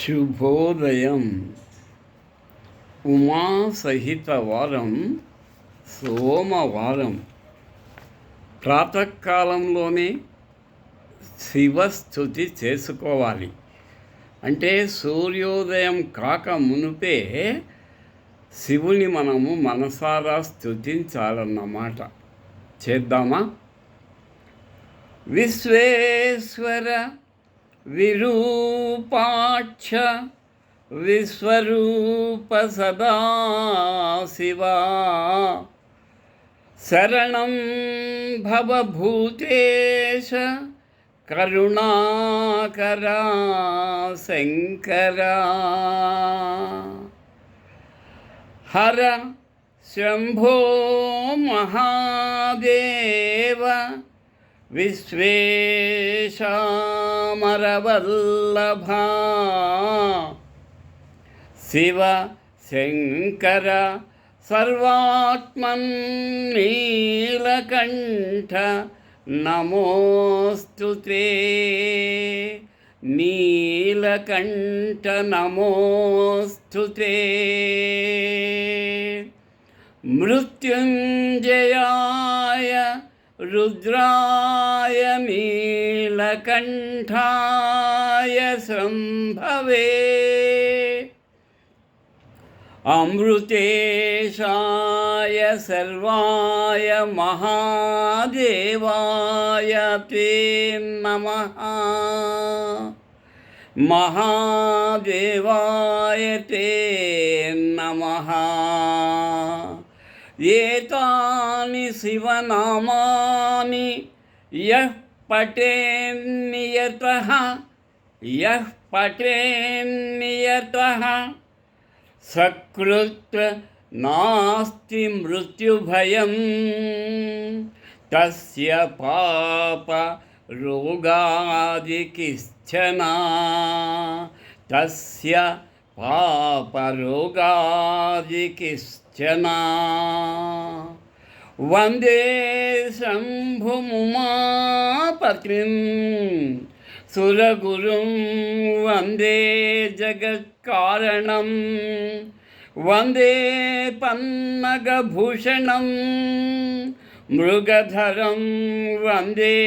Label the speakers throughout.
Speaker 1: శుభోదయం ఉమా సహిత వారం సోమవారం. ప్రాతకాలంలోనే శివస్థుతి చేసుకోవాలి. అంటే సూర్యోదయం కాక మునుపే శివుని మనము మనసారా స్థుతించాలన్నమాట చేద్దామా? విశ్వేశ్వర విరూపాక్ష విశ్వరూప సదాశివా శరణం భవభూతేశ కరుణాకరా శంకరా హర శంభో మహాదేవ విశ్వేశామరవల్లభా. శివ శంకర సర్వాత్మన్ నీలకంఠ నమోస్తు నీలకంఠ నమోస్తు మృత్యుంజయాయ रुद्राय नीलकण्ठाय सम्भवे अमृतेशाय सर्वाय महादेवाय ते नमः। महादेवाय ते नमः एतानि शिवनामानि यः पठेन्नियतः यः पठेन्नियतः सकृत् नास्ति मृत्युभयं तस्य पाप रोगादिकिश्चना तस्य पापरोगादिकिश्च అర్చనా. వందే శంభుమాపతిం సురగురుం వందే జగత్కారణం. వందే పన్నగభూషణం మృగధరం వందే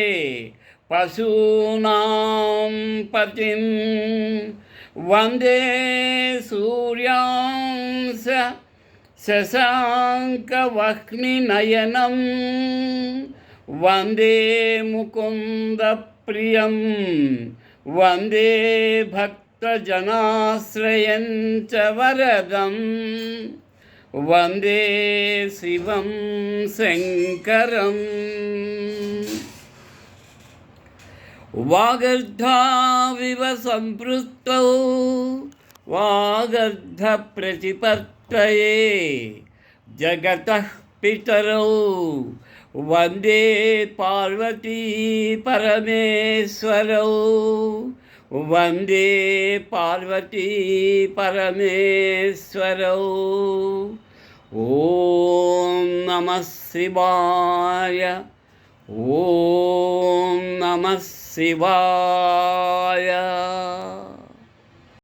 Speaker 1: పశూనాం పతిం. వందే సూర్యాంశ శశాంకవహ్నినయనం. వందే ముకుందప్రియం. వందే భక్తజనాశ్రయం చ వరదం. వందే శివం శంకరం. వాగర్ధావివ సంపృక్తౌ वागर्धप्रतिपत्तये। जगतः पितरौ वंदे पार्वती परमेश्वरौ। वंदे पार्वती परमेश्वरौ। ॐ नमः शिवाय। ॐ नमः शिवाय।